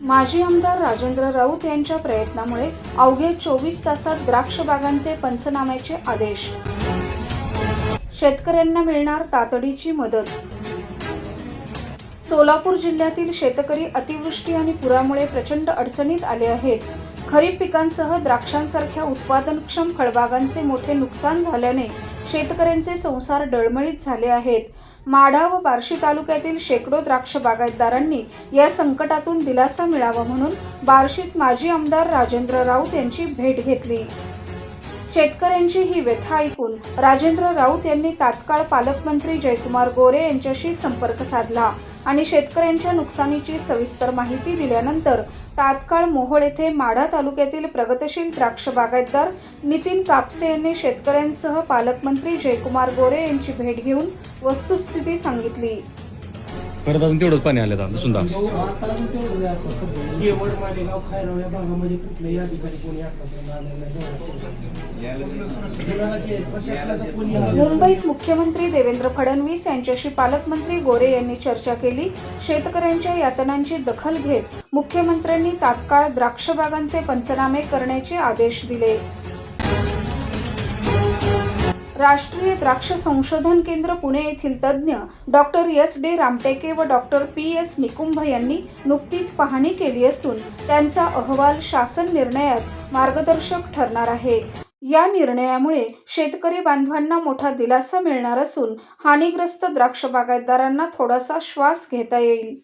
माजी आमदार राजेंद्र राऊत यांच्या प्रयत्नामुळे अवघे चोवीस तासात द्राक्ष बागांचे पंचनाम्याचे आदेश. शेतकऱ्यांना मिळणार तातडीची मदत. सोलापूर जिल्ह्यातील शेतकरी अतिवृष्टी आणि पुरामुळे प्रचंड अडचणीत आले आहेत. खरीप पिकांसह द्राक्षांसारख्या उत्पादनक्षम फळबागांचे मोठे नुकसान झाल्याने शेतकऱ्यांचे संसार डळमळीत झाले आहेत. माढा व बार्शी तालुक्यातील शेकडो द्राक्ष बागायतदारांनी या संकटातून दिलासा मिळावा म्हणून बार्शीत माजी आमदार राजेंद्र राऊत यांची भेट घेतली. शेतकऱ्यांची ही व्यथा ऐकून राजेंद्र राऊत यांनी तात्काळ पालकमंत्री जयकुमार गोरे यांच्याशी संपर्क साधला. आणि शेतकऱ्यांच्या नुकसानीची सविस्तर माहिती दिल्यानंतर तात्काळ मोहोळ येथे माढा तालुक्यातील प्रगतशील द्राक्ष बागायतदार नितीन कापसे यांनी शेतकऱ्यांसह पालकमंत्री जयकुमार गोरे यांची भेट घेऊन वस्तुस्थिती सांगितली. परत अजून तेवढंच पाणी आलं आता भागामध्ये कुठल्याही अधिकारी कोणी आतापर्यंत आलेलं मुंबईत मुख्यमंत्री देवेंद्र फडणवीस यांच्याशी पालकमंत्री गोरे यांनी चर्चा केली. शेतकऱ्यांच्या यातनांची दखल घेत मुख्यमंत्र्यांनी तात्काळ द्राक्ष बागांचे पंचनामे करण्याचे आदेश दिले. राष्ट्रीय द्राक्ष संशोधन केंद्र पुणे येथील तज्ज्ञ डॉक्टर एस. डे. रामटेके व डॉक्टर पी. एस. निकुंभ यांनी नुकतीच पाहणी केली असून त्यांचा अहवाल शासन निर्णयात मार्गदर्शक ठरणार आहे. या निर्णयामुळे शेतकरी बांधवांना मोठा दिलासा मिळणार असून हानीग्रस्त द्राक्ष बागायतदारांना थोडासा श्वास घेता येईल.